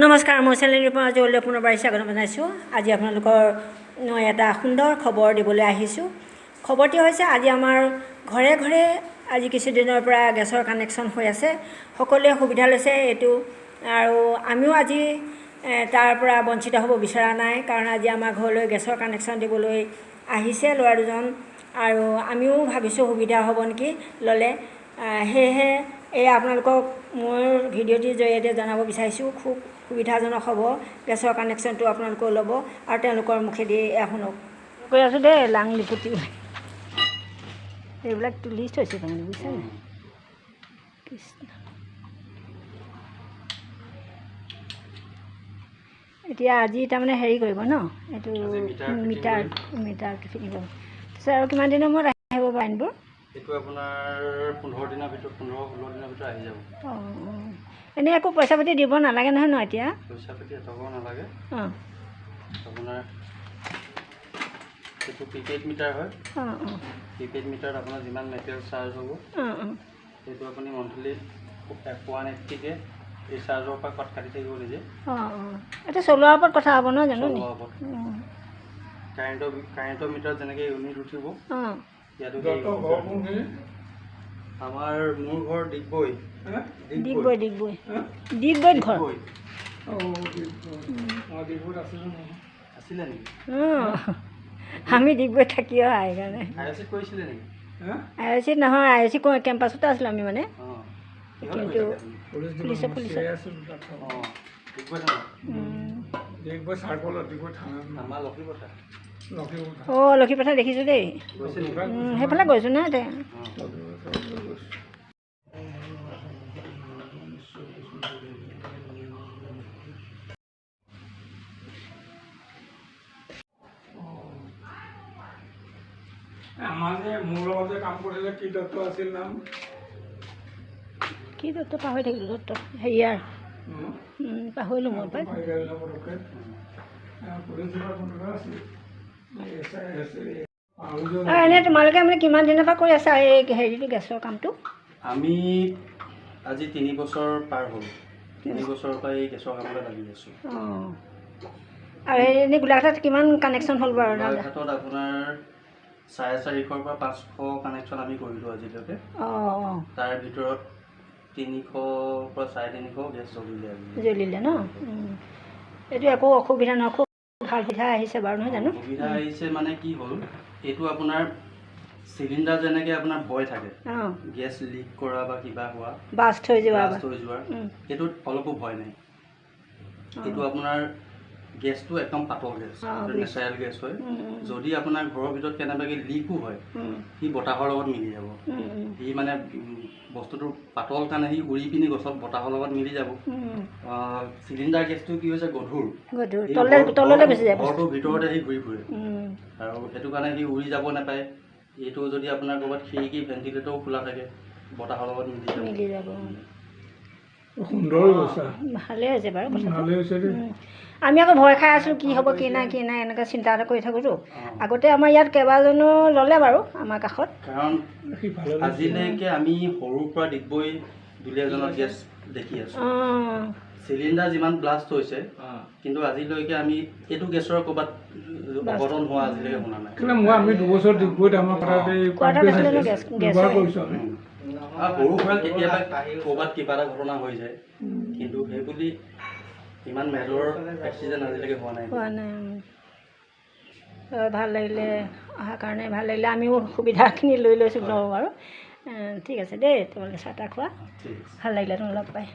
নমস্কাৰ মই পৰা আজি উল্লেখ পুনৰবাৰ স্বাগতম জনাইছোঁ। আজি আপোনালোকৰ মই এটা সুন্দৰ খবৰ দিবলৈ আহিছোঁ। খবৰটি হৈছে আজি আমাৰ ঘৰে ঘৰে আজি কিছুদিনৰ পৰা গেছৰ কানেকশ্যন হৈ আছে। সকলোৱে সুবিধা লৈছে এইটো আৰু আমিও আজি তাৰ পৰা বঞ্চিত হ'ব বিচৰা নাই কাৰণ আজি আমাৰ ঘৰলৈ গেছৰ কানেকশ্যন দিবলৈ আহিছে ল'ৰা দুজন আৰু আমিও ভাবিছোঁ সুবিধা হ'ব নেকি ল'লে। সেয়েহে এই আপোনালোকক মোৰ ভিডিঅ'টিৰ জৰিয়তে জনাব বিচাৰিছোঁ। খুব সুবিধাজনক হ'ব। গেছৰ কানেকশ্যনটো আপোনালোকেও ল'ব আৰু তেওঁলোকৰ মুখেদি এয়া শুনক। কৈ আছোঁ দেই লাং লিপুতি এইবিলাক তুলি থৈছোঁ তাৰমানে বুজিছা কৃষ্ণ। এতিয়া আজি তাৰমানে হেৰি কৰিব ন? এইটো মিটাৰ মিটাৰ মিটাৰটো ফিটিং কৰিব তাৰপিছত আৰু কিমান দিনৰ মূৰত আহিব পাৰিব এইটো আপোনাৰ পোন্ধৰ দিনৰ ভিতৰত পোন্ধৰ ষোল্ল দিনৰ ভিতৰত আহি যাব। অঁ এনেই একো পইচা পাতি দিব নালাগে নহয় ন এতিয়া? পইচা পাতি এটকাও নালাগে। অঁ। আপোনাৰ এইটো প্ৰিপেইড মিটাৰ হয়। অঁ অঁ। প্ৰিপেইড মিটাৰত আপোনাৰ যিমান মেটেৰিয়েল চাৰ্জ হ'ব অঁ অঁ। সেইটো আপুনি মন্থলি ওৱান এইট্টিকৈ ৰিচাৰ্জৰ পৰা কট কাটি থাকিব নিজে। অঁ অঁ। এইটো চলোৱাৰ ওপৰত কথা হ'ব নহয় জানো চলোৱাৰ ওপৰত। কাৰেণ্টৰ কাৰেণ্টৰ মিটাৰত যেনেকৈ ইউনিট উঠিব ইয়াতো আমাৰ মোৰ ঘৰ ডিগবৈ। ডিগবৈ। ডিগবৈ ডিগবৈত ঘৰ। আমি ডিগবৈত থাকি অহা সেইকাৰণে আই এছ চিত অ' নহয় আই অ' চি কেম্পাছতে আছিলোঁ আমি মানে। কিন্তু পুলিচে পুলিচে অঁ ডিগবৈ লক্ষীপথাৰ দেখিছোঁ দেই। সেইফালে গৈছোঁ নহয় আমাৰ যে মোৰ লগত যে কাম কৰিছিলে কি দত্ত আছিল নাম? কি দত্ত? পাহৰি থাকিলোঁ দত্ত। হেৰিয়াৰ। পাহৰিলোঁ মই পাই। এনেই তোমালোকে মানে কিমান দিনৰ পৰা কৰি আছা এই হেৰিটো গেছৰ কামটো? আমি আজি তিনি বছৰ পাৰ হ'ল। তিনি বছৰৰ পৰা এই গেছৰ কামতে লাগি আছোঁ। আৰু এনেই গোলাঘাটত কিমান কানেকশ্যন হ'ল বাৰু গোলাঘাটত আপোনাৰ চাৰে চাৰিশৰ পৰা পাঁচশ কানেকশ্যন আমি কৰিলোঁ আজিলৈকে। তাৰ ভিতৰত তিনিশ পৰা চাৰে তিনিশ গেছ জ্বলিলে জ্বলিলে ন। এইটো একো অসুবিধা নহয় খুব ভাল সুবিধা আহিছে বাৰু নহয় জানো? সুবিধা আহিছে মানে কি হ'ল এইটো আপোনাৰ চিলিণ্ডাৰ যেনেকৈ আপোনাৰ ভয় থাকে গেছ লিক কৰা বা কিবা হোৱা বাছ থৈ যোৱা ব্লাষ্ট হৈ যোৱাৰ সেইটোত অলপো ভয় নাই। এইটো আপোনাৰ গেছটো একদম পাতল গেছ। নেচাৰেল গেছ হয়। যদি আপোনাৰ ঘৰৰ ভিতৰত কেনেবাকৈ লিকো হয় সি বতাহৰ লগত মিলি যাব। সি মানে বস্তুটো পাতল কাৰণে সি উৰি পিনি গছত বতাহৰ লগত মিলি যাব। চিলিণ্ডাৰ গেছটো কি হৈছে? গধুৰ। ঘৰটোৰ ভিতৰতে সি ঘূৰি ফুৰে। আৰু সেইটো কাৰণে সি উৰি যাব নাপায়। এইটো যদি আপোনাৰ ক'ৰবাত খিৰিকী ভেণ্টিলেটৰো খোলা থাকে বতাহৰ লগত মিলি যাব। মিলি যাব সুন্দৰ ব্যৱস্থা হৈছে বাৰু হৈছে। আমি আকৌ ভয় খাই আছোঁ কি হ'ব কি নাই কি নাই এনেকৈ চিন্তা এটা কৰি থাকোঁতো। আগতে আমাৰ ইয়াত কেইবাজনো ল'লে বাৰু আমাৰ কাষত। কাৰণ। আজিলৈকে আমি সৰুৰ পৰা ডিগবৈ দুলীয়াজনৰ গেছ দেখি আছোঁ। চিলিণ্ডাৰ যিমান ব্লাষ্ট হৈছে কিন্তু আজিলৈকে আমি এইটো গেছৰ ক'ৰবাত অঘটন হোৱা আজিলৈকে শুনা নাই। কিন্তু মই আমি দুবছৰ ডিগবৈত আমাৰ সৰু সুৰা কেতিয়াবা ক'ৰবাত কিবা এটা ঘটনা হৈ যায়। কিন্তু সেইবুলি ইমান মেজৰ এক্সিডেণ্ট আজিলৈকে হোৱা নাই। হোৱা নাই ভাল লাগিলে অহাৰ কাৰণে ভাল লাগিলে। আমিও সুবিধাখিনি লৈ লৈছোঁ বাৰু। ঠিক আছে দেই তোমালোকে চাহ তাহ খোৱা। ভাল লাগিলে তোমাক লগ পাই।